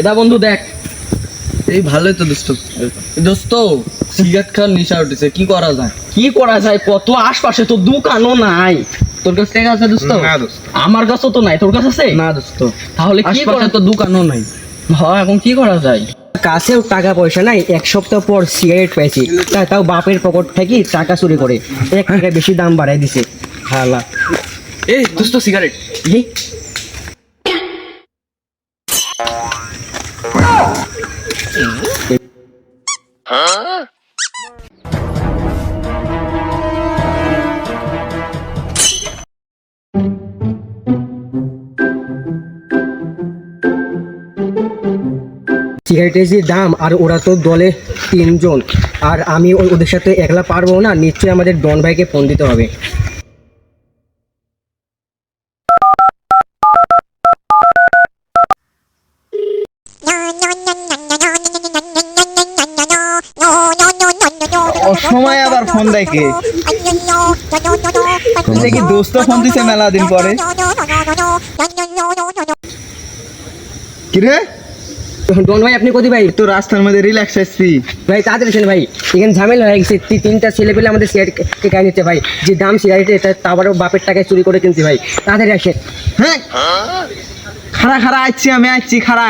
এটা বন্ধু দেখ। এই ভালোই তো দোস্ত দোস্ত সিগারেট খাওয়ার নেশা উঠেছে কি করা যায়? কি করা যায় কত আশপাশে তো দোকানও নাই। তোর কাছে টাকা আছে দোস্ত? আমার কাছেও তো নাই তোর কাছে আছে? না দোস্ত। তাহলে কি করা তো দোকানও নাই। হ্যাঁ এখন কি করা যায়? কাছেও টাকা পয়সা নাই এক সপ্তাহ পর সিগারেট পাইছি। তাও বাপের পকেট থেকে টাকা চুরি করে। এক টাকা বেশি দাম বাড়াই দিছে। হালা। এই দোস্ত সিগারেট। সিগারেটের যে দাম, আর ওরা তো দলে তিনজন, আর আমি ওদের সাথে একলা পারব না, নিশ্চয়ই আমাদের ডন ভাইকে ফোন দিতে হবে। অসময় আবার ফোন দেয় কে? এটা কি দোস্ত ফোন দিছে মেলা দিন পরে। কিরে? ডন ভাই আপনি কোথায় ভাই? তো রাস্তার মধ্যে রিল্যাক্স আসছি ভাই তাড়াতাড়ি আসেন ভাই এখানে ঝামেলা হয়ে গেছে। তিনটা ছেলে পেলে আমাদের ভাই। যে দাম সিগারেট বাপের টাকায় চুরি করে কিনছি ভাই। তাড়াতাড়ি আসেন। হ্যাঁ? খারা খারা আসছি আমি আসছি খারা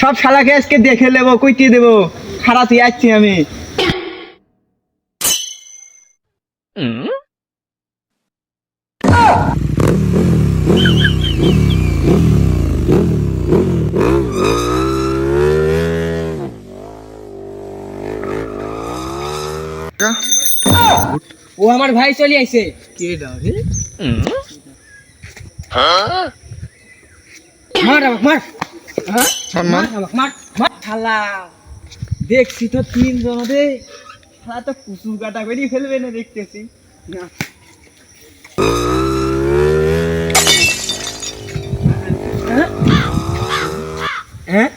সব শালাকে আজকে দেখে নেব কুইটিয়ে দেবো। খারা তুই আসছি আমি। ও আমার ভাই চলে আইছে। কে ডারে মার আমাকে মার। আমাকে মার মার। শালা দেখছি তো তিনজন রে শালা তো কুসুম কাটা বেরিয়ে ফেলবে না দেখতেছি। হ্যাঁ?